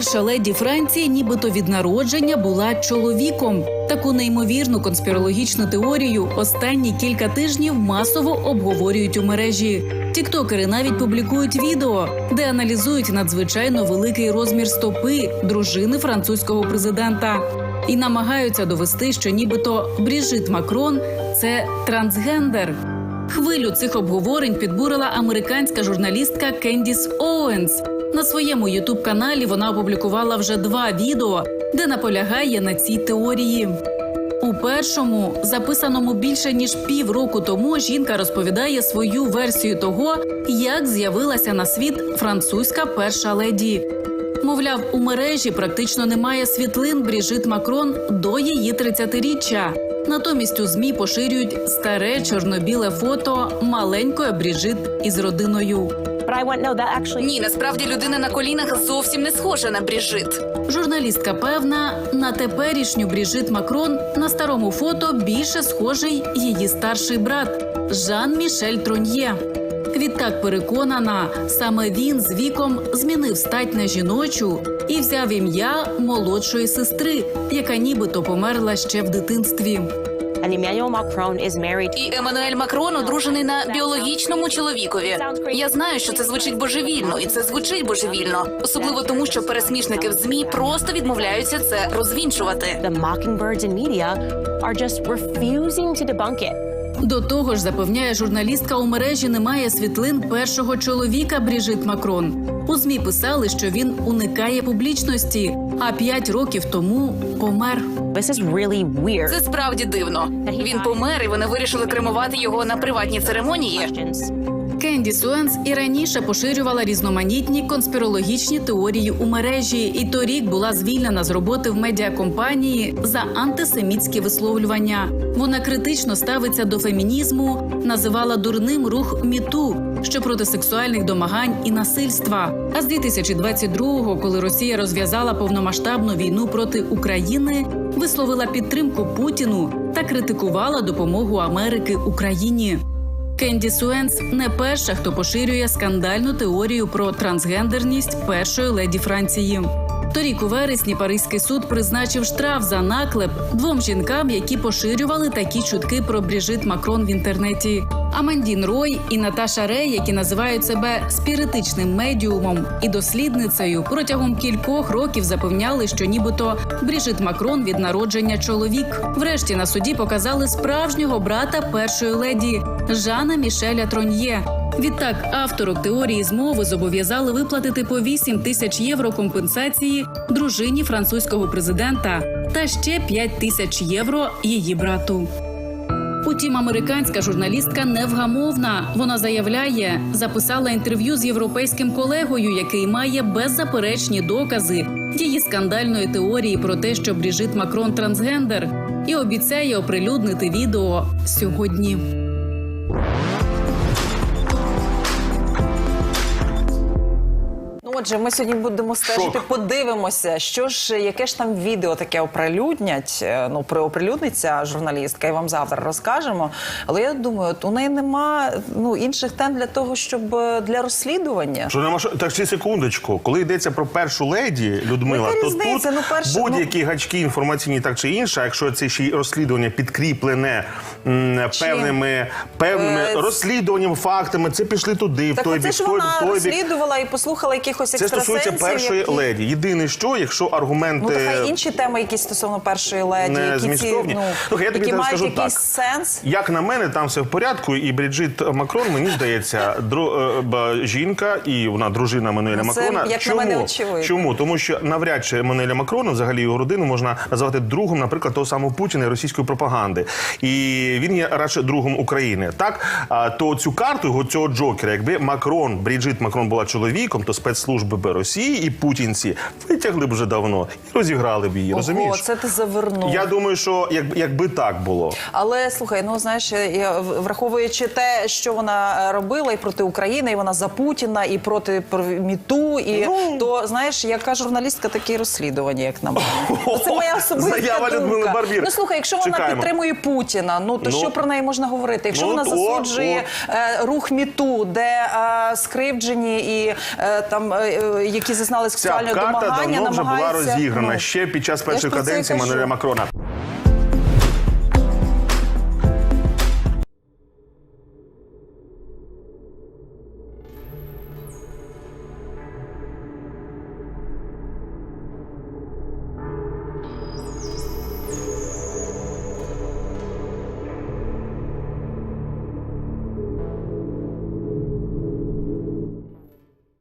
Перша леді Франції, нібито від народження, була чоловіком. Таку неймовірну конспірологічну теорію останні кілька тижнів масово обговорюють у мережі. Тіктокери навіть публікують відео, де аналізують надзвичайно великий розмір стопи дружини французького президента і намагаються довести, що нібито Бріжит Макрон це трансгендер. Хвилю цих обговорень підбурила американська журналістка Кендіс Оуенс. На своєму ютуб каналі вона опублікувала вже два відео, де наполягає на цій теорії. У першому, записаному більше ніж півроку тому, жінка розповідає свою версію того, як з'явилася на світ французька перша леді. Мовляв, у мережі практично немає світлин Бріжит Макрон до її 30-річчя. Натомість у змі поширюють старе чорно-біле фото маленької Бріжит із родиною. Ні, насправді людина на колінах зовсім не схожа на Бріжит. Журналістка певна, на теперішню Бріжит Макрон на старому фото більше схожий її старший брат Жан Мішель Троньє. Відтак переконана, саме він з віком змінив стать на жіночу і взяв ім'я молодшої сестри, яка нібито померла ще в дитинстві. And Emmanuel Macron is married. І Еммануель Макрон одружений на біологічному чоловікові. Я знаю, що це звучить божевільно, і це звучить божевільно, особливо тому, що пересмішники в змі просто відмовляються це розвінчувати. The mockingbirds in media are just refusing to debunk it. До того ж, запевняє журналістка, у мережі немає світлин першого чоловіка Бріжит Макрон. У змі писали, що він уникає публічності, а п'ять років тому помер. This is really weird. Це справді дивно. Він помер, і вони вирішили кремувати його на приватній церемонії. Кенді Суенс і раніше поширювала різноманітні конспірологічні теорії у мережі, і торік була звільнена з роботи в медіакомпанії за антисемітські висловлювання. Вона критично ставиться до фемінізму, називала дурним рух міту, що проти сексуальних домагань і насильства. А з 2022-го, коли Росія розв'язала повномасштабну війну проти України, висловила підтримку Путіну та критикувала допомогу Америки Україні. Кенді Суенс не перша, хто поширює скандальну теорію про трансгендерність першої леді Франції. Торік у вересні Паризький суд призначив штраф за наклеп двом жінкам, які поширювали такі чутки про Бріжит Макрон в інтернеті. Амандін Рой і Наташа Рей, які називають себе спіритичним медіумом і дослідницею, протягом кількох років запевняли, що нібито Бріжит Макрон від народження чоловік. Врешті на суді показали справжнього брата першої леді Жана Мішеля Троньє. Відтак авторок теорії змови зобов'язали виплатити по 8 тисяч євро компенсації дружині французького президента та ще 5 тисяч євро її брату. Утім, американська журналістка невгамовна. Вона заявляє, записала інтерв'ю з європейським колегою, який має беззаперечні докази її скандальної теорії про те, що Бріжит Макрон трансгендер, і обіцяє оприлюднити відео сьогодні. Отже, ми сьогодні будемо стежити, Шок. подивимося, що ж, яке ж там відео таке оприлюднять. е, Ну, про оприлюдниться журналістка, і вам завтра розкажемо. Але я думаю, от у неї нема ну інших тем для того, щоб е, для розслідування. Що нема що так ще секундочку. Коли йдется про першу леді Людмила, Яка то різниця? тут Ну, перше, будь-які гачки інформаційні так чи інше, якщо це ще й розслідування підкріплене м, певними певними Е, розслідуванням, фактами, це пішли туди, в той бік, той, той бік. розслідувала і послухала якихось Це стосується першої які... леді. Єдине, що якщо аргументи Ну, то інші теми, якісь стосовно першої леді, не які ці, ну, Слухай, я тобі які мають скажу якийсь так. сенс. Як на мене, там все в порядку, і Бріджит Макрон, мені здається, дру, е, жінка, і вона дружина Мануеля Ну, це, Макрона. як на Чому? мене, очевидно. Чому? Тому що навряд чи Мануеля Макрона, взагалі його родину, можна назвати другом, наприклад, того самого Путіна і російської пропаганди. І він є радше другом України. Так, то цю карту його цього Джокера, якби Макрон, Бріджит Макрон була чоловіком, то спецслужби б Росії і путінці витягли б вже давно і розіграли б її. Ого, розумієш? це ти завернув. Я думаю, що як, якби так було. Але слухай, ну знаєш, враховуючи те, що вона е, робила і проти України, і вона за Путіна, і проти про- міту, і Ну. то знаєш, яка журналістка такі розслідування, як на мене. Це моя особиста Заява Людмили. Барбір. Ну слухай, якщо вона Чекаємо. підтримує Путіна, ну то Ну. що про неї можна говорити? Якщо Ну, вона от, засуджує о, е, рух міту, де е, скривджені і е, там е, сексуального які зазнали Ця карта давно вже була розіграна ну, ще під час першої каденції. Мануеля Макрона.